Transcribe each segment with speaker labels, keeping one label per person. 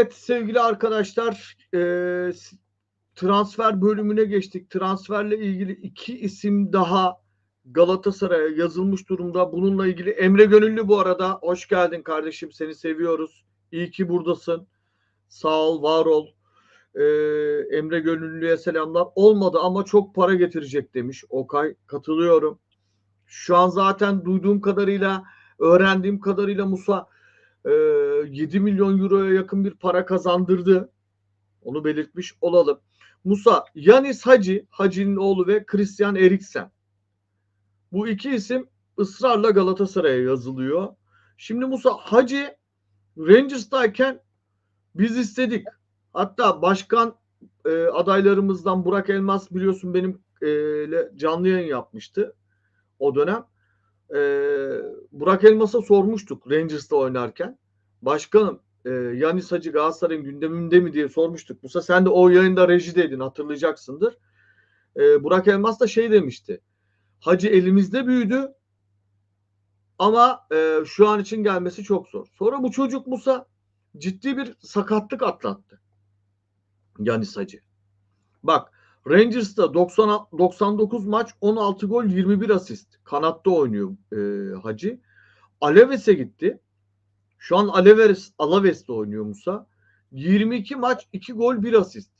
Speaker 1: Evet sevgili arkadaşlar e, transfer bölümüne geçtik. Transferle ilgili iki isim daha Galatasaray'a yazılmış durumda. Bununla ilgili Emre Gönüllü bu arada. Hoş geldin kardeşim. Seni seviyoruz. İyi ki buradasın. Sağ ol, var ol. Ee, Emre Gönüllü'ye selamlar. Olmadı ama çok para getirecek demiş. Okay katılıyorum. Şu an zaten duyduğum kadarıyla, öğrendiğim kadarıyla Musa e, 7 milyon euroya yakın bir para kazandırdı. Onu belirtmiş olalım. Musa, Yanis Hacı, Hacı'nın oğlu ve Christian Eriksen. Bu iki isim ısrarla Galatasaray'a yazılıyor. Şimdi Musa Hacı Rangers'tayken biz istedik. Hatta başkan e, adaylarımızdan Burak Elmas biliyorsun benim e, canlı yayın yapmıştı o dönem. E, Burak Elmas'a sormuştuk Rangers'ta oynarken. Başkanım e, Yanis Hacı Galatasaray'ın gündeminde mi diye sormuştuk. Musa sen de o yayında rejideydin hatırlayacaksındır. E, Burak Elmas da şey demişti. Hacı elimizde büyüdü ama e, şu an için gelmesi çok zor. Sonra bu çocuk Musa ciddi bir sakatlık atlattı. Yanis Hacı. Bak Rangers'ta 90, 99 maç 16 gol 21 asist. Kanatta oynuyor e, Hacı. Alaves'e gitti. Şu an Alaves, Alaves'te oynuyor Musa. 22 maç 2 gol 1 asist.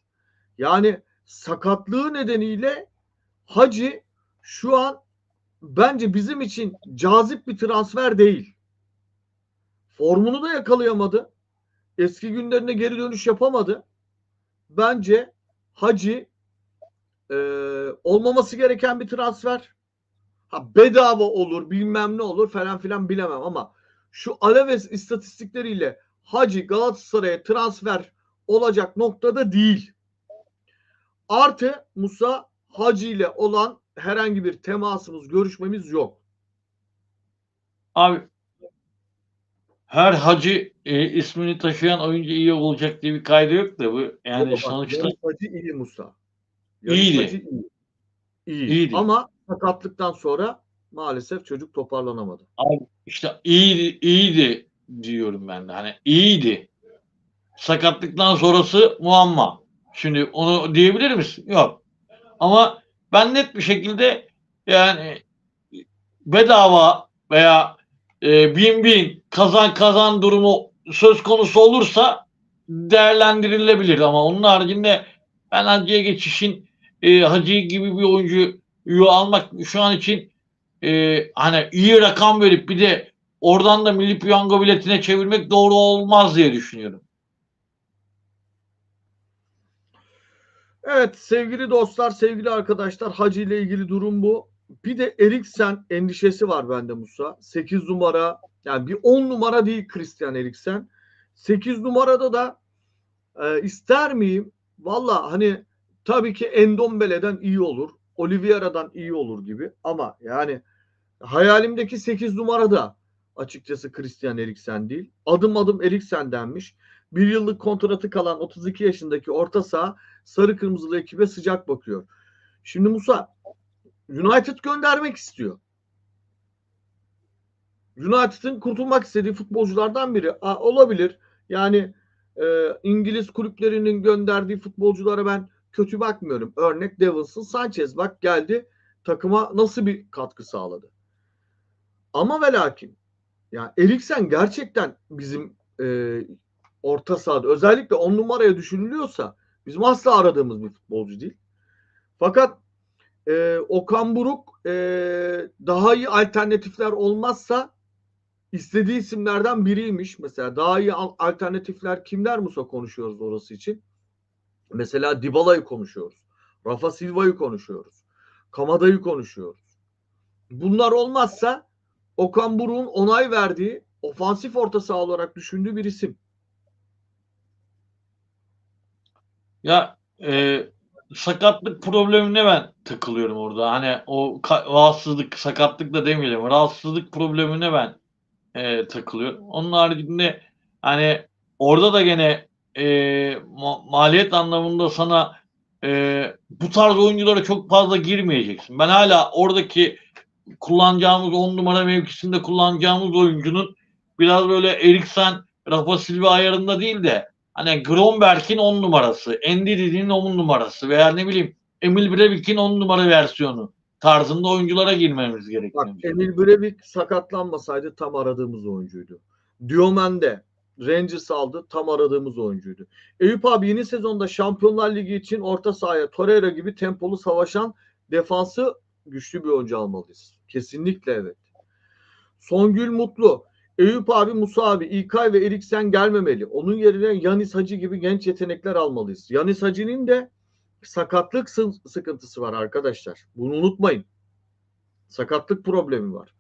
Speaker 1: Yani sakatlığı nedeniyle Hacı şu an bence bizim için cazip bir transfer değil. Formunu da yakalayamadı. Eski günlerine geri dönüş yapamadı. Bence Hacı e, olmaması gereken bir transfer. Ha bedava olur, bilmem ne olur falan filan bilemem ama şu Alaves istatistikleriyle Hacı Galatasaray'a transfer olacak noktada değil. Artı Musa Hacı ile olan herhangi bir temasımız, görüşmemiz yok.
Speaker 2: Abi her hacı e, ismini taşıyan oyuncu iyi olacak diye bir kaydı yok da bu yani
Speaker 1: Baba,
Speaker 2: sonuçta
Speaker 1: Hacı iyi Musa.
Speaker 2: İyiydi.
Speaker 1: Hacı iyi. İyi.
Speaker 2: İyiydi.
Speaker 1: Ama sakatlıktan sonra maalesef çocuk toparlanamadı.
Speaker 2: işte iyiydi, iyiydi diyorum ben de. Hani iyiydi. Sakatlıktan sonrası muamma. Şimdi onu diyebilir misin? Yok. Ama ben net bir şekilde yani bedava veya e, bin bin kazan kazan durumu söz konusu olursa değerlendirilebilir ama onun haricinde ben Hacı'ya geçişin e, Hacı gibi bir oyuncuyu almak şu an için e, hani iyi rakam verip bir de oradan da milli piyango biletine çevirmek doğru olmaz diye düşünüyorum.
Speaker 1: Evet sevgili dostlar, sevgili arkadaşlar Hacı ile ilgili durum bu. Bir de Eriksen endişesi var bende Musa. 8 numara yani bir 10 numara değil Christian Eriksen. 8 numarada da e, ister miyim? Valla hani tabii ki Endombele'den iyi olur. Oliveira'dan iyi olur gibi ama yani hayalimdeki 8 numara da açıkçası Christian Eriksen değil. Adım adım Eriksen denmiş. Bir yıllık kontratı kalan 32 yaşındaki orta saha sarı kırmızılı ekibe sıcak bakıyor. Şimdi Musa United göndermek istiyor. United'ın kurtulmak istediği futbolculardan biri. Aa, olabilir. Yani e, İngiliz kulüplerinin gönderdiği futbolculara ben kötü bakmıyorum. Örnek Davinson Sanchez bak geldi takıma nasıl bir katkı sağladı. Ama ve lakin yani Eriksen gerçekten bizim e, orta sahada özellikle on numaraya düşünülüyorsa bizim asla aradığımız bir futbolcu değil. Fakat e, Okan Buruk e, daha iyi alternatifler olmazsa istediği isimlerden biriymiş. Mesela daha iyi alternatifler kimler Musa konuşuyoruz orası için. Mesela Dybala'yı konuşuyoruz. Rafa Silva'yı konuşuyoruz. Kamada'yı konuşuyoruz. Bunlar olmazsa Okan Buruk'un onay verdiği ofansif orta saha olarak düşündüğü bir isim.
Speaker 2: Ya e, sakatlık problemine ben takılıyorum orada. Hani o rahatsızlık, sakatlık da demeyelim. Rahatsızlık problemine ben e, takılıyorum. Onun haricinde hani orada da gene e, ma- maliyet anlamında sana e, bu tarz oyunculara çok fazla girmeyeceksin. Ben hala oradaki kullanacağımız on numara mevkisinde kullanacağımız oyuncunun biraz böyle Eriksen, Rafa Silva ayarında değil de hani Gromberg'in 10 numarası, Endidi'nin 10 numarası veya ne bileyim Emil Breivik'in 10 numara versiyonu tarzında oyunculara girmemiz gerekiyor.
Speaker 1: Emil Breivik sakatlanmasaydı tam aradığımız oyuncuydu. Diomende Rangers aldı tam aradığımız oyuncuydu. Eyüp abi yeni sezonda Şampiyonlar Ligi için orta sahaya Torreira gibi tempolu savaşan defansı güçlü bir oyuncu almalıyız. Kesinlikle evet. Songül Mutlu. Eyüp abi, Musa abi, İlkay ve Eriksen gelmemeli. Onun yerine Yanis Hacı gibi genç yetenekler almalıyız. Yanis Hacı'nın de sakatlık sı- sıkıntısı var arkadaşlar. Bunu unutmayın. Sakatlık problemi var.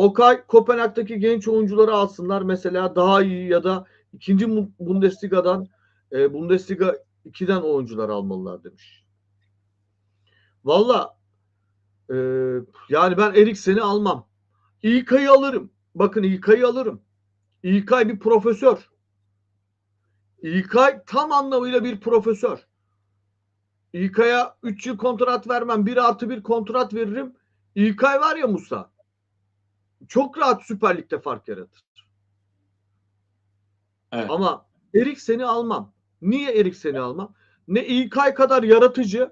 Speaker 1: Okay Kopenhag'daki genç oyuncuları alsınlar. Mesela daha iyi ya da ikinci Bundesliga'dan e, Bundesliga 2'den oyuncular almalılar demiş. Valla e, yani ben Eriksen'i almam. İlkay'ı alırım. Bakın İlkay'ı alırım. İlkay bir profesör. İlkay tam anlamıyla bir profesör. İlkay'a 3 yıl kontrat vermem. 1 artı 1 kontrat veririm. İlkay var ya Musa. Çok rahat Süper Lig'de fark yaratır.
Speaker 2: Evet.
Speaker 1: Ama Eriksen'i almam. Niye Eriksen'i almam? Ne İlkay kadar yaratıcı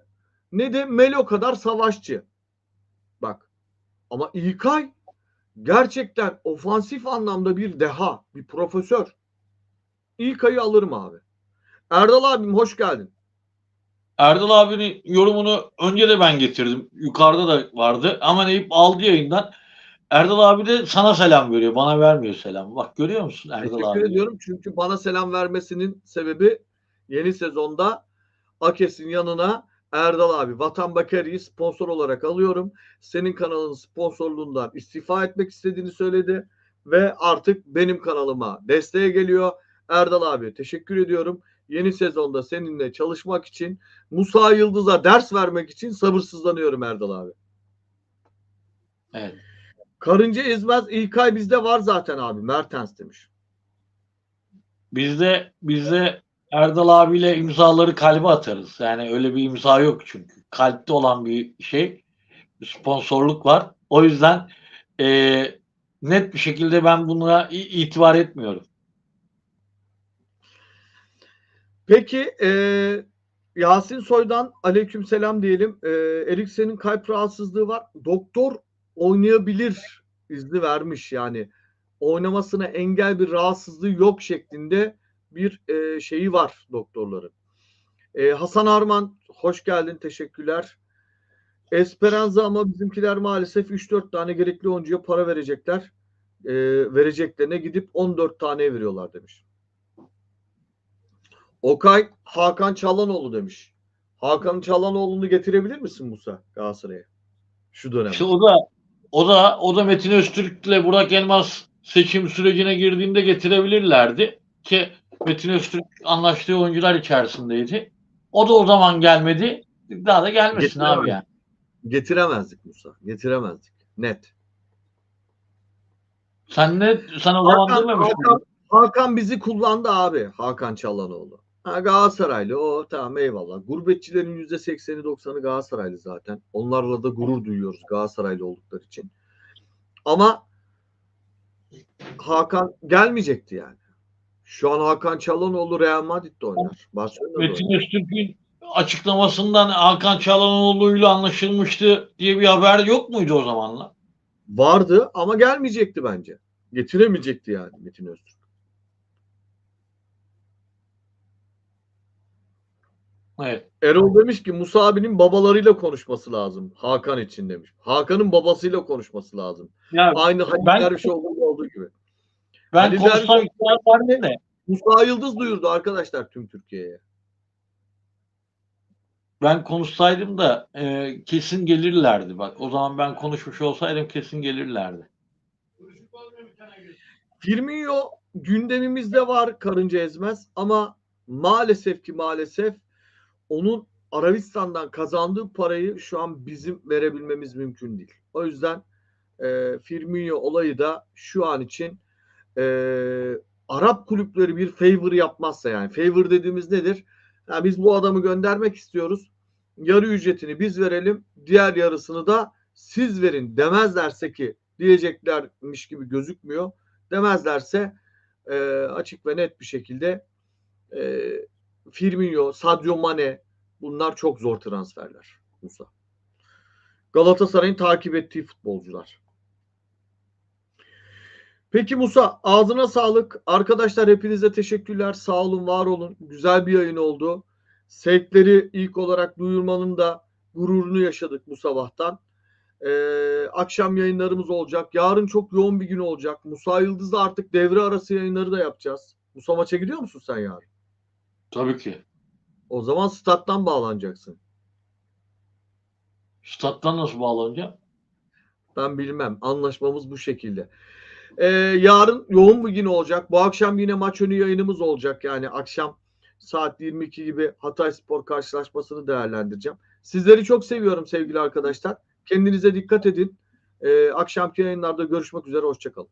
Speaker 1: ne de Melo kadar savaşçı. Bak. Ama İlkay gerçekten ofansif anlamda bir deha, bir profesör. İlkay'ı alırım abi. Erdal abim hoş geldin.
Speaker 2: Erdal abinin yorumunu önce de ben getirdim. Yukarıda da vardı. Ama Eyüp aldı yayından. Erdal abi de sana selam veriyor. Bana vermiyor selam. Bak görüyor musun Erdal
Speaker 1: Teşekkür
Speaker 2: abi?
Speaker 1: ediyorum çünkü bana selam vermesinin sebebi yeni sezonda Akes'in yanına Erdal abi Vatan Bakari'yi sponsor olarak alıyorum. Senin kanalın sponsorluğundan istifa etmek istediğini söyledi ve artık benim kanalıma desteğe geliyor. Erdal abi teşekkür ediyorum. Yeni sezonda seninle çalışmak için Musa Yıldız'a ders vermek için sabırsızlanıyorum Erdal abi.
Speaker 2: Evet.
Speaker 1: Karınca ezmez İlkay bizde var zaten abi Mertens demiş.
Speaker 2: Bizde bizde Erdal abiyle imzaları kalbe atarız. Yani öyle bir imza yok çünkü. Kalpte olan bir şey. Sponsorluk var. O yüzden eee, net bir şekilde ben buna itibar etmiyorum.
Speaker 1: Peki e, Yasin Soy'dan aleykümselam diyelim. E, Eriksen'in kalp rahatsızlığı var. Doktor oynayabilir izni vermiş yani. Oynamasına engel bir rahatsızlığı yok şeklinde bir e, şeyi var doktorların. E, Hasan Arman hoş geldin teşekkürler. Esperanza ama bizimkiler maalesef 3-4 tane gerekli oyuncuya para verecekler. E, vereceklerine gidip 14 tane veriyorlar demiş. Okay Hakan Çalhanoğlu demiş. Hakan Çalhanoğlu'nu getirebilir misin Musa Galatasaray'a? Şu dönem.
Speaker 2: İşte o da o da o da Metin Öztürk'le Burak Elmas seçim sürecine girdiğinde getirebilirlerdi ki Metin Öztürk anlaştığı oyuncular içerisindeydi. O da o zaman gelmedi. Daha da gelmesin abi yani.
Speaker 1: Getiremezdik Musa. Getiremezdik. Net.
Speaker 2: Sen ne sen o zaman
Speaker 1: Hakan, Hakan? Hakan bizi kullandı abi. Hakan Çalhanoğlu. Ha, Galatasaraylı o tamam eyvallah. Gurbetçilerin %80'i 90'ı Galatasaraylı zaten. Onlarla da gurur duyuyoruz Galatasaraylı oldukları için. Ama Hakan gelmeyecekti yani. Şu an Hakan Çalhanoğlu Real Madrid'de oynar. Barcelona'da oynar.
Speaker 2: Metin Öztürk'ün açıklamasından Hakan Çalhanoğlu'yla anlaşılmıştı diye bir haber yok muydu o zamanla?
Speaker 1: Vardı ama gelmeyecekti bence. Getiremeyecekti yani Metin Öztürk.
Speaker 2: Evet.
Speaker 1: Erol demiş ki Musa abinin babalarıyla konuşması lazım. Hakan için demiş. Hakan'ın babasıyla konuşması lazım.
Speaker 2: Ya
Speaker 1: Aynı Halil
Speaker 2: Ben-
Speaker 1: Dervişoğlu'nda olduğu gibi.
Speaker 2: ben
Speaker 1: Ali
Speaker 2: konuşsam
Speaker 1: Derviş-
Speaker 2: isterlerdi de
Speaker 1: Musa Yıldız duyurdu arkadaşlar tüm Türkiye'ye.
Speaker 2: ben konuşsaydım da e, kesin gelirlerdi. Bak o zaman ben konuşmuş olsaydım kesin gelirlerdi.
Speaker 1: Firmino gündemimizde var karınca ezmez ama maalesef ki maalesef onun Arabistan'dan kazandığı parayı şu an bizim verebilmemiz mümkün değil. O yüzden e, Firmino olayı da şu an için e, Arap kulüpleri bir favor yapmazsa yani favor dediğimiz nedir? Ya biz bu adamı göndermek istiyoruz. Yarı ücretini biz verelim, diğer yarısını da siz verin demezlerse ki diyeceklermiş gibi gözükmüyor. Demezlerse e, açık ve net bir şekilde e, Firmino, Sadio Mane bunlar çok zor transferler Musa. Galatasaray'ın takip ettiği futbolcular. Peki Musa ağzına sağlık. Arkadaşlar hepinize teşekkürler. Sağ olun, var olun. Güzel bir yayın oldu. Sevkleri ilk olarak duyurmanın da gururunu yaşadık bu sabahtan. Ee, akşam yayınlarımız olacak. Yarın çok yoğun bir gün olacak. Musa Yıldız'la artık devre arası yayınları da yapacağız. Musa maça gidiyor musun sen yarın?
Speaker 2: Tabii ki.
Speaker 1: O zaman stat'tan bağlanacaksın.
Speaker 2: Stat'tan nasıl bağlanacağım?
Speaker 1: Ben bilmem. Anlaşmamız bu şekilde. Ee, yarın yoğun bir gün olacak. Bu akşam yine maç önü yayınımız olacak. Yani akşam saat 22 gibi Hatay Spor karşılaşmasını değerlendireceğim. Sizleri çok seviyorum sevgili arkadaşlar. Kendinize dikkat edin. Ee, akşamki yayınlarda görüşmek üzere. Hoşçakalın.